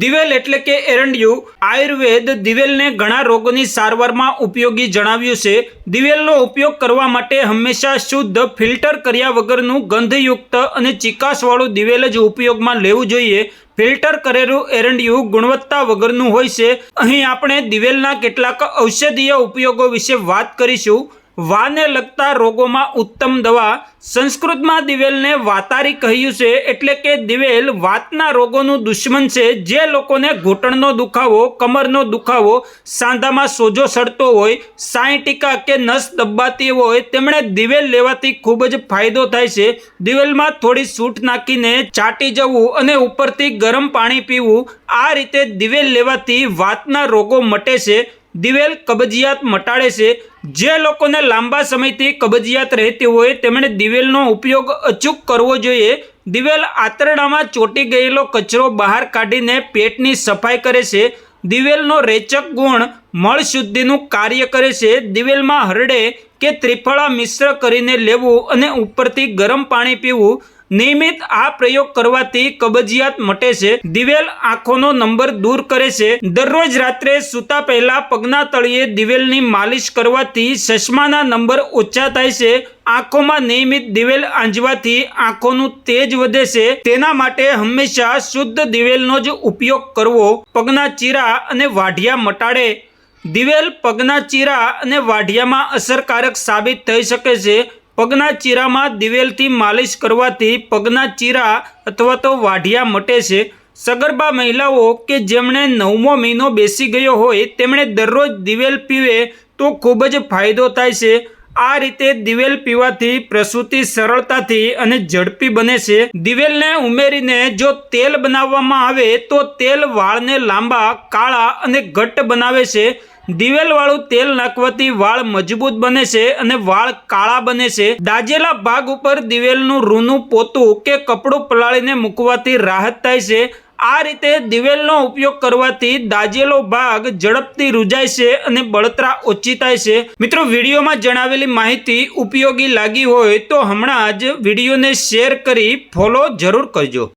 દિવેલ એટલે કે એરંડિયું, આયુર્વેદ દિવેલને ઘણા રોગોની સારવારમાં ઉપયોગી જણાવ્યું છે. દિવેલનો ઉપયોગ કરવા માટે હંમેશા શુદ્ધ ફિલ્ટર કર્યા વગરનું ગંધયુક્ત અને ચિકાસવાળું દિવેલ જ ઉપયોગમાં લેવું જોઈએ. ફિલ્ટર કરેલું એરંડિયું ગુણવત્તા વગરનું હોય છે. અહીં આપણે દિવેલના કેટલાક ઔષધીય ઉપયોગો વિશે વાત કરીશું. વાને લગતા રોગોમાં ઉત્તમ દવા સંસ્કૃતમાં દિવેલને વાતારી કહ્યું છે એટલે કે દિવેલ વાતના રોગોનું દુશ્મન છે. જે લોકોને ઘૂંટણનો દુખાવો, કમરનો દુખાવો, સાંધામાં સોજો સડતો હોય, સાઈ કે નસ દબાતી હોય, તેમણે દિવેલ લેવાથી ખૂબ જ ફાયદો થાય છે. દિવેલમાં થોડી સૂટ નાખીને ચાટી જવું અને ઉપરથી ગરમ પાણી પીવું, આ રીતે દિવેલ લેવાથી વાતના રોગો મટે છે. દિવેલ કબજિયાત મટાડે છે. જે લોકોને લાંબા સમયથી કબજિયાત રહેતી હોય, તેમણે દિવેલનો ઉપયોગ અચૂક કરવો જોઈએ. દિવેલ આંતરડામાં ચોંટી ગયેલો કચરો બહાર કાઢીને પેટની સફાઈ કરે છે. દિવેલનો રેચક ગુણ મળ શુદ્ધિનું કાર્ય કરે છે. દિવેલમાં હરડે કે ત્રિફળા મિશ્ર કરીને લેવું અને ઉપરથી ગરમ પાણી પીવું નિયમિત આ પ્રયોગ કરવાથી કબજિયાત મટે છે. દિવેલ આંખોનો નંબર દૂર કરે છે. દરરોજ રાત્રે સૂતા પહેલા પગના તળિયે દિવેલની માલિશ કરવાથી ચશ્માના નંબર ઓછા થાય છે. આંખોમાં નિયમિત દિવેલ આંજવાથી આંખોનું તેજ વધે છે. તેના માટે હંમેશા શુદ્ધ દિવેલનો જ ઉપયોગ કરવો. પગના ચીરા અને વાઢિયા મટાડે. દિવેલ પગના ચીરા અને વાઢિયામાં અસરકારક સાબિત થઈ શકે છે. પગના ચીરામાં દિવેલથી માલિશ કરવાથી પગના ચીરા અથવા તો વાઢિયા મટે છે. સગર્ભા મહિલાઓ કે જેમણે નવમો મહિનો બેસી ગયો હોય, તેમણે દરરોજ દિવેલ પીવે તો ખૂબ જ ફાયદો થાય છે. આ રીતે દિવેલ પીવાથી પ્રસૂતિ સરળતાથી અને ઝડપી બને છે. દિવેલને ઉમેરીને જો તેલ બનાવવામાં આવે તો તેલ વાળને લાંબા, કાળા અને ઘટ્ટ બનાવે છે. દિવેલવાળું તેલ નાખવાથી વાળ મજબૂત બને છે અને વાળ કાળા બને છે. દાજેલા ભાગ ઉપર દિવેલનું રૂનું પોતું કે કપડું પલાળીને મૂકવાથી રાહત થાય છે. આ રીતે દિવેલનો ઉપયોગ કરવાથી દાજેલો ભાગ ઝડપથી રૂજાય છે અને બળતરા ઓછી થાય છે. મિત્રો, વિડીયોમાં જણાવેલી માહિતી ઉપયોગી લાગી હોય તો હમણાં જ વિડીયોને શેર કરી ફોલો જરૂર કરજો.